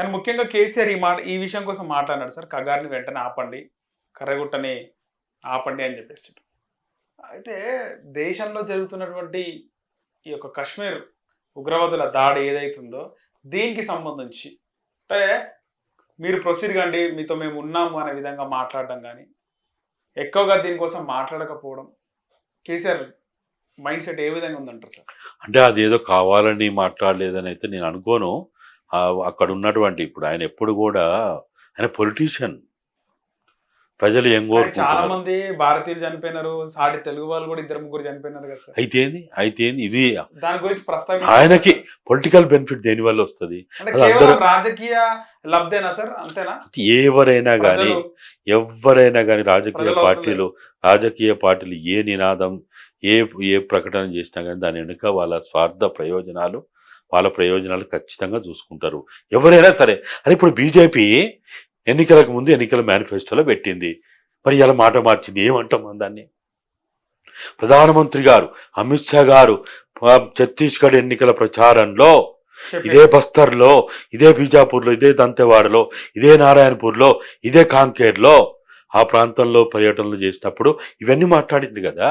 కానీ ముఖ్యంగా కేసీఆర్ ఈ మాట ఈ విషయం కోసం మాట్లాడినాడు సార్. కగారిని వెంటనే ఆపండి కర్రగుట్టని ఆపండి అని చెప్పేసి. అయితే దేశంలో జరుగుతున్నటువంటి ఈ యొక్క కశ్మీర్ ఉగ్రవాదుల దాడి ఏదైతుందో దీనికి సంబంధించి అంటే మీరు ప్రొసీడ్ కండి మీతో మేము ఉన్నాము అనే విధంగా మాట్లాడడం కానీ ఎక్కువగా దీనికోసం మాట్లాడకపోవడం కేసీఆర్ మైండ్ సెట్ ఏ విధంగా ఉందంటారు సార్? అంటే అదేదో కావాలని మాట్లాడలేదని అయితే నేను అనుకోను. అక్కడ ఉన్నటువంటి ఇప్పుడు ఆయన ఎప్పుడు కూడా ఆయన పొలిటీషియన్ ప్రజలు ఏం కానీ చాలా మంది భారతీయులు చనిపోయినారు సాటి తెలుగు వాళ్ళు కూడా ఇద్దరు ముగ్గురు చనిపోయినారు కదా సార్. అయితే ఏంది? అయితే ఏంది? ఇది దాని గురించి ప్రస్తావన ఆయనకి పొలిటికల్ బెనిఫిట్ దేని వల్ల వస్తుంది? రాజకీయ లబ్ధేనా సార్? అంతేనా? ఎవరైనా కానీ ఎవరైనా కానీ రాజకీయ పార్టీలు రాజకీయ పార్టీలు ఏ నినాదం ఏ ఏ ప్రకటన చేసినా కానీ దాని వెనుక వాళ్ళ స్వార్థ ప్రయోజనాలు వాళ్ళ ప్రయోజనాలు ఖచ్చితంగా చూసుకుంటారు. ఎవరైనా సరే అని ఇప్పుడు బీజేపీ ఎన్నికలకు ముందు ఎన్నికల మేనిఫెస్టోలో పెట్టింది. మరి ఇలా మాట మార్చింది. ఏమంటాం మనం దాన్ని? ప్రధానమంత్రి గారు అమిత్ షా గారు ఛత్తీస్గఢ్ ఎన్నికల ప్రచారంలో ఇదే బస్తర్లో ఇదే బీజాపూర్లో ఇదే దంతెవాడలో ఇదే నారాయణపూర్లో ఇదే కాంకేర్లో ఆ ప్రాంతంలో పర్యటనలు చేసినప్పుడు ఇవన్నీ మాట్లాడింది కదా?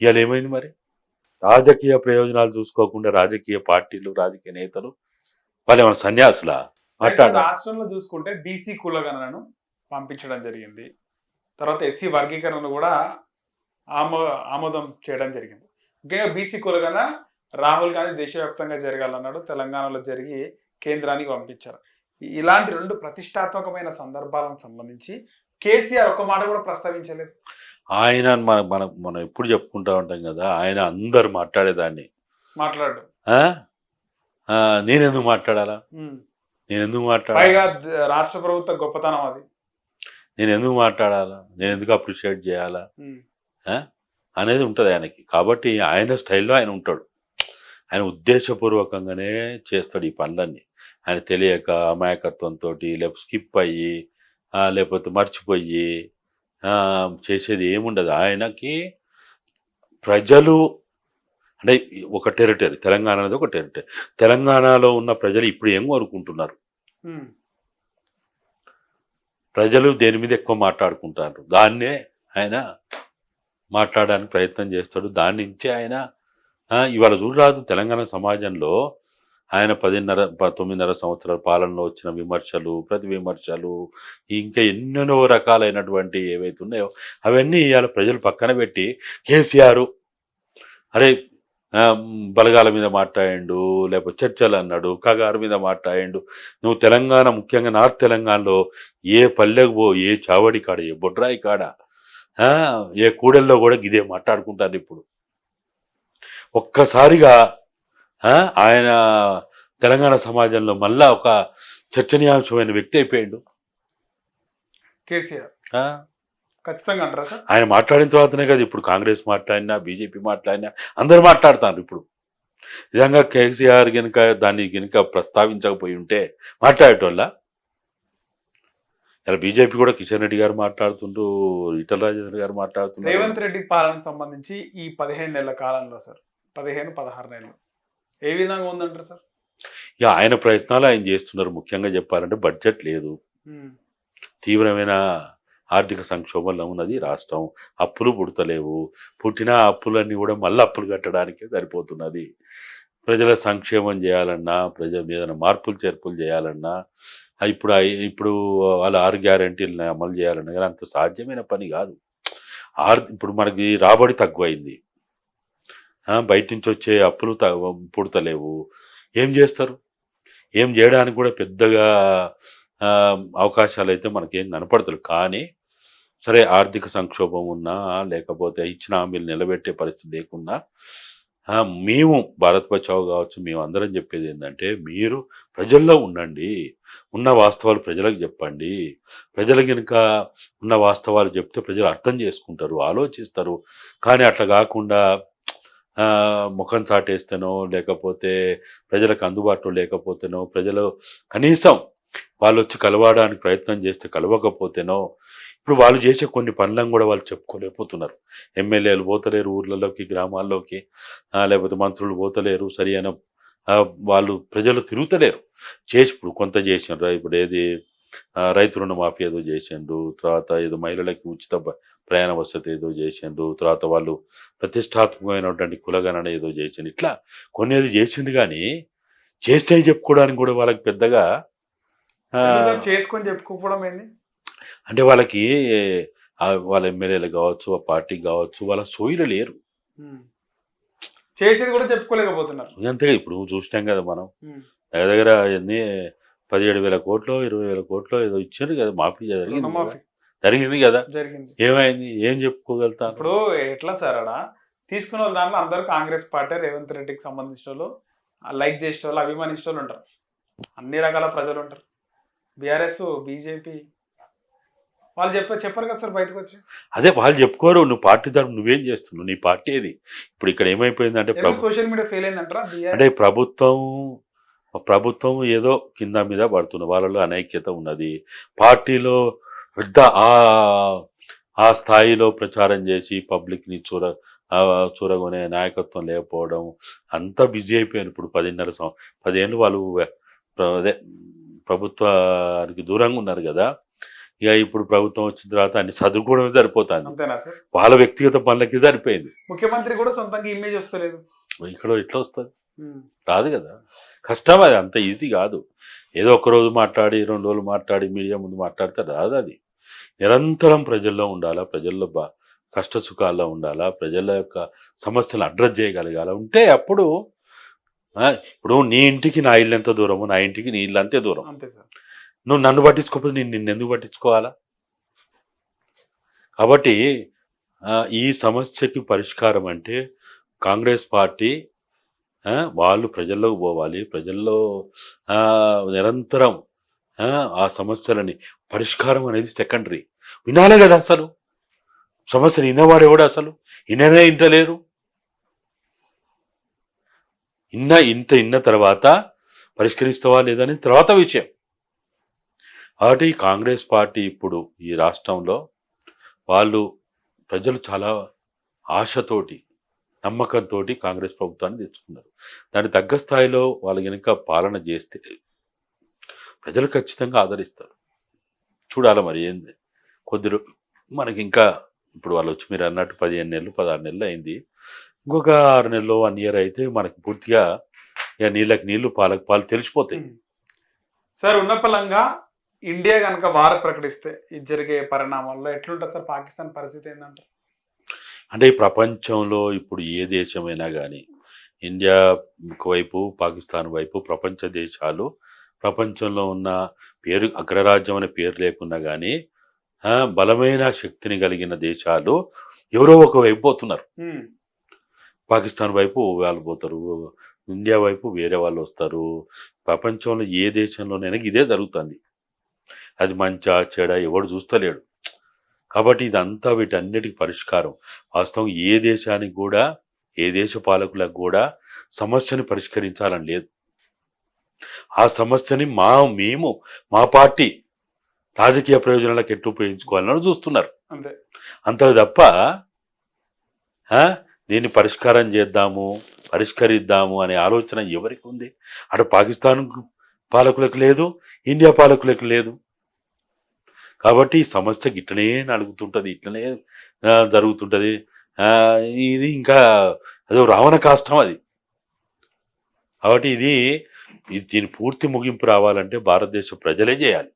ఇవాళ ఏమైంది మరి? రాజకీయ ప్రయోజనాలు చూసుకోకుండా రాజకీయ పార్టీలు రాజకీయ నేతలు వాళ్ళు ఏమైనా సన్యాసులా? రాష్ట్రంలో చూసుకుంటే బీసీ కులగణనను పంపించడం జరిగింది. తర్వాత ఎస్సీ వర్గీకరణను కూడా ఆమో ఆమోదం చేయడం జరిగింది. ముఖ్యంగా బీసీ కులగణ రాహుల్ గాంధీ దేశవ్యాప్తంగా జరగాలన్నాడు. తెలంగాణలో జరిగి కేంద్రానికి పంపించారు. ఇలాంటి రెండు ప్రతిష్టాత్మకమైన సందర్భాలకు సంబంధించి కేసీఆర్ ఒక్క మాట కూడా ప్రస్తావించలేదు. ఆయన మన మన మనం ఎప్పుడు చెప్పుకుంటా ఉంటాం కదా ఆయన అందరు మాట్లాడేదాన్ని. మాట్లాడు. నేనెందుకు మాట్లాడాలా? నేను ఎందుకు మాట్లాడాలా? రాష్ట్ర ప్రభుత్వ గొప్పతనం అది. నేను ఎందుకు మాట్లాడాలా? నేను ఎందుకు అప్రిషియేట్ చేయాలా. అనేది ఉంటుంది ఆయనకి. కాబట్టి ఆయన స్టైల్లో ఆయన ఉంటాడు. ఆయన ఉద్దేశపూర్వకంగానే చేస్తాడు ఈ పనులన్నీ. ఆయన తెలియక అమాయకత్వంతో లేకపోతే స్కిప్ అయ్యి లేకపోతే మర్చిపోయి చేసేది ఏముండదు. ఆయనకి ప్రజలు అంటే ఒక టెరిటరీ తెలంగాణ అనేది ఒక టెరిటరీ. తెలంగాణలో ఉన్న ప్రజలు ఇప్పుడు ఏం కోరుకుంటున్నారు. ప్రజలు దేని మీద ఎక్కువ మాట్లాడుకుంటారు? దాన్నే ఆయన మాట్లాడడానికి ప్రయత్నం చేస్తాడు. దాని నుంచే ఆయన ఇవాళ చూడరాదు తెలంగాణ సమాజంలో ఆయన పదిన్నర తొమ్మిదిన్నర సంవత్సరాల పాలనలో వచ్చిన విమర్శలు ప్రతి విమర్శలు ఇంకా ఎన్నెన్నో రకాలైనటువంటి ఏవైతే ఉన్నాయో అవన్నీ ఇవాళ ప్రజలు పక్కన పెట్టి కేసీఆర్ అరే బలగాల మీద మాట్లాడిండు లేకపోతే చర్చలు అన్నాడు కగారు మీద మాట్లాడిండు నువ్వు తెలంగాణ ముఖ్యంగా నార్త్ తెలంగాణలో ఏ పల్లెకు పో ఏ చావడి కాడ ఏ బొడ్రాయి కాడ ఆ, ఏ కూడల్లో కూడా ఇదే మాట్లాడుకుంటారు ఇప్పుడు. ఒక్కసారిగా ఆయన తెలంగాణ సమాజంలో మళ్ళా ఒక చర్చనీయాంశమైన వ్యక్తి అయిపోయాడు. కేసీఆర్. ఆ, ఖచ్చితంగా అంటారా సార్? ఆయన మాట్లాడిన తర్వాతనే కదా ఇప్పుడు కాంగ్రెస్ మాట్లాడినా బీజేపీ మాట్లాడినా అందరూ మాట్లాడుతారు ఇప్పుడు. నిజంగా కేసీఆర్ గనుక దాన్ని గనుక ప్రస్తావించకపోయి ఉంటే మాట్లాడేటోళ్ళ? ఇలా బీజేపీ కూడా కిషన్ రెడ్డి గారు మాట్లాడుతుండ్రు ఈటల రాజేంద్ర గారు మాట్లాడుతున్నారు. రేవంత్ రెడ్డి పాలనకు సంబంధించి ఈ పదిహేను నెలల కాలంలో సార్ పదిహేను పదహారు నెలలు. ఏ విధంగా ఉందంటారు సార్? ఇక ఆయన ప్రయత్నాలు ఆయన చేస్తున్నారు. ముఖ్యంగా చెప్పాలంటే బడ్జెట్ లేదు. తీవ్రమైన ఆర్థిక సంక్షోభంలో ఉన్నది రాష్ట్రం. అప్పులు పుడతలేవు. పుట్టిన అప్పులన్నీ కూడా మళ్ళీ అప్పులు కట్టడానికే సరిపోతున్నది. ప్రజల సంక్షేమం చేయాలన్నా ప్రజల మీద మార్పులు చేర్పులు చేయాలన్నా ఇప్పుడు ఇప్పుడు వాళ్ళ ఆరు గ్యారంటీలను అమలు చేయాలన్నా కానీ అంత సాధ్యమైన పని కాదు. ఆర్ ఇప్పుడు మనకి రాబడి తక్కువైంది. బయట నుంచి వచ్చే అప్పులు పుడతలేవు. ఏం చేస్తారు? ఏం చేయడానికి కూడా పెద్దగా అవకాశాలు అయితే మనకేం కనపడతలేదు కానీ సరే ఆర్థిక సంక్షోభం ఉన్నా లేకపోతే ఇచ్చిన హామీలు నిలబెట్టే పరిస్థితి లేకున్నా మేము భారత్ బచావ్ కావచ్చు మేము అందరం చెప్పేది ఏంటంటే మీరు ప్రజల్లో ఉండండి. ఉన్న వాస్తవాలు ప్రజలకు చెప్పండి. ప్రజలు కనుక ఉన్న వాస్తవాలు చెప్తే ప్రజలు అర్థం చేసుకుంటారు ఆలోచిస్తారు. కానీ అట్లా కాకుండా ముఖం చాటేస్తేనో లేకపోతే ప్రజలకు అందుబాటులో లేకపోతేనో ప్రజలు కనీసం వాళ్ళు వచ్చి కలవడానికి ప్రయత్నం చేస్తే కలవకపోతేనో ఇప్పుడు వాళ్ళు చేసే కొన్ని పనులను కూడా వాళ్ళు చెప్పుకోలేకపోతున్నారు. ఎమ్మెల్యేలు పోతలేరు ఊర్లలోకి గ్రామాల్లోకి లేకపోతే మంత్రులు పోతలేరు సరి అయిన వాళ్ళు ప్రజలు తిరుగుతలేరు. చేసి ఇప్పుడు కొంత చేసిండ్రు ఇప్పుడు ఏది రైతు రుణమాఫీ ఏదో చేసిండ్రు తర్వాత ఏదో మహిళలకి ఉచిత ప్రయాణ వసతి ఏదో చేసిండ్రు తర్వాత వాళ్ళు ప్రతిష్టాత్మకమైనటువంటి కులగణన ఏదో చేసిండు. ఇట్లా కొన్ని ఏదో చేసిండు కానీ చేస్తే చెప్పుకోవడానికి కూడా వాళ్ళకి పెద్దగా చేసుకొని చెప్పుకోకపోవడం ఏంది? అంటే వాళ్ళకి వాళ్ళ ఎమ్మెల్యేలు కావచ్చు ఆ పార్టీ కావచ్చు వాళ్ళ సోయిలు లేరు. చేసేది కూడా చెప్పుకోలేకపోతున్నారు. అంతేగా ఇప్పుడు చూసినాం కదా మనం. దగ్గర దగ్గర ఎన్ని పదిహేడు వేల కోట్లు ఇరవై వేల కోట్లు ఏదో ఇచ్చారు కదా మాఫీ జరిగింది జరిగింది కదా. జరిగింది. ఏమైంది? ఏం చెప్పుకోగలుగుతాను ఇప్పుడు ఎట్లా సార్ అడ? తీసుకున్న వాళ్ళ దాంట్లో అందరూ కాంగ్రెస్ పార్టీ రేవంత్ రెడ్డికి సంబంధించిన వాళ్ళు లైక్ చేసే వాళ్ళు అభిమానించే వాళ్ళు ఉంటారు. అన్ని రకాల ప్రజలు ఉంటారు. బీఆర్ఎస్ బీజేపీ వాళ్ళు చెప్పారు చెప్పారు కదా సార్ బయటకు వచ్చి. అదే వాళ్ళు చెప్పుకోరు నువ్వు పార్టీ తరపు నువ్వేం చేస్తున్నావు? నీ పార్టీ ఏది? ఇప్పుడు ఇక్కడ ఏమైపోయిందంటే ఎందుకు ప్రభు సోషల్ మీడియా ఫెయిల్ అయిందంటారా? అంటే ప్రభుత్వం ప్రభుత్వం ఏదో కింద మీద పడుతుంది. వాళ్ళలో అనైక్యత ఉన్నది. పార్టీలో పెద్ద ఆ ఆ స్థాయిలో ప్రచారం చేసి పబ్లిక్ని చూర ఆ, చూరగొనే నాయకత్వం లేకపోవడం అంతా బిజీ అయిపోయాను ఇప్పుడు పదిన్నర సం పదేళ్ళు వాళ్ళు అదే ప్రభుత్వానికి దూరంగా ఉన్నారు కదా. ఇక ఇప్పుడు ప్రభుత్వం వచ్చిన తర్వాత అన్ని చదువుకోవడమే సరిపోతుంది. అంతేనా సార్? వాళ్ళ వ్యక్తిగత పనులకి సరిపోయింది. ముఖ్యమంత్రి కూడా సొంతంగా ఇమేజ్ వస్తలేదు. ఇక్కడ ఎట్లా వస్తుంది. రాదు కదా. కష్టం అది అంత ఈజీ కాదు. ఏదో ఒక రోజు మాట్లాడి రెండు రోజులు మాట్లాడి మీడియా ముందు మాట్లాడితే రాదు అది. నిరంతరం ప్రజల్లో ఉండాలా ప్రజల్లో బా కష్ట సుఖాల్లో ఉండాలా ప్రజల యొక్క సమస్యలు అడ్రస్ చేయగలగాల? ఉంటే అప్పుడు ఇప్పుడు నీ ఇంటికి నా ఇల్లు ఎంత దూరము నా ఇంటికి నీ ఇల్లు అంతే దూరం. అంతే సార్. నువ్వు నన్ను పట్టించుకోకపోతే నేను నిన్ను ఎందుకు పట్టించుకోవాలా? కాబట్టి ఈ సమస్యకి పరిష్కారం అంటే కాంగ్రెస్ పార్టీ వాళ్ళు ప్రజల్లోకి పోవాలి. ప్రజల్లో నిరంతరం ఆ, ఆ సమస్యలని పరిష్కారం అనేది సెకండరీ. వినాలే కదా అసలు. సమస్యలు విన్నవాడు ఎవడు అసలు? విననే ఇంటలేరు ఇన్న ఇంత ఇన్న తర్వాత పరిష్కరిస్తావా లేదని తర్వాత విషయం. కాబట్టి కాంగ్రెస్ పార్టీ ఇప్పుడు ఈ రాష్ట్రంలో వాళ్ళు ప్రజలు చాలా ఆశతోటి నమ్మకంతో కాంగ్రెస్ ప్రభుత్వాన్ని తెచ్చుకున్నారు. దాని తగ్గ స్థాయిలో వాళ్ళు కనుక పాలన చేస్తే ప్రజలు ఖచ్చితంగా ఆదరిస్తారు. చూడాలి మరి ఏంది? కొద్ది మనకి ఇంకా ఇప్పుడు వాళ్ళు వచ్చి మీరు అన్నట్టు పదిహేను నెలలు పదహారు నెలలు అయింది. ఇంకొక ఆరు నెలలు వన్ ఇయర్ అయితే మనకి పూర్తిగా ఇక నీళ్ళకి నీళ్ళు పాలకు పాలు తెలిసిపోతాయి. సార్ ఉన్న పలంగా ఇండియా కనుక వార ప్రకటిస్తే ఇది జరిగే పరిణామాల్లో ఎట్లుంటుంది సార్? పాకిస్తాన్ పరిస్థితి ఏంటంటే అంటే ఈ ప్రపంచంలో ఇప్పుడు ఏ దేశమైనా కానీ ఇండియా వైపు పాకిస్తాన్ వైపు ప్రపంచ దేశాలు ప్రపంచంలో ఉన్న పేరు అగ్రరాజ్యం అనే పేరు లేకున్నా కానీ బలమైన శక్తిని కలిగిన దేశాలు ఎవరో ఒక వైపు పోతున్నారు. పాకిస్తాన్ వైపు వాళ్ళు పోతారు ఇండియా వైపు వేరే వాళ్ళు వస్తారు. ప్రపంచంలో ఏ దేశంలోనైనా ఇదే జరుగుతుంది. అది మంచా చెడ ఎవడు చూస్తలేడు. కాబట్టి ఇదంతా వీటన్నిటికి పరిష్కారం. వాస్తవం ఏ దేశానికి కూడా ఏ దేశ పాలకులకు కూడా సమస్యని పరిష్కరించాలని లేదు. ఆ సమస్యని మా మేము మా పార్టీ రాజకీయ ప్రయోజనాలకు ఎట్టు ఉపయోగించుకోవాలని చూస్తున్నారు. అంతే. అంతే తప్ప దీన్ని పరిష్కారం చేద్దాము పరిష్కరిద్దాము అనే ఆలోచన ఎవరికి ఉంది? అటు పాకిస్తాన్ పాలకులకు లేదు ఇండియా పాలకులకు లేదు. కాబట్టి ఈ సమస్య ఇట్లనే నడుగుతుంటది ఇట్లనే జరుగుతుంటుంది. ఇది ఇంకా అదో రావణ కాష్టం అది. కాబట్టి ఇది ఇది దీని పూర్తి ముగింపు రావాలంటే భారతదేశ ప్రజలే చేయాలి.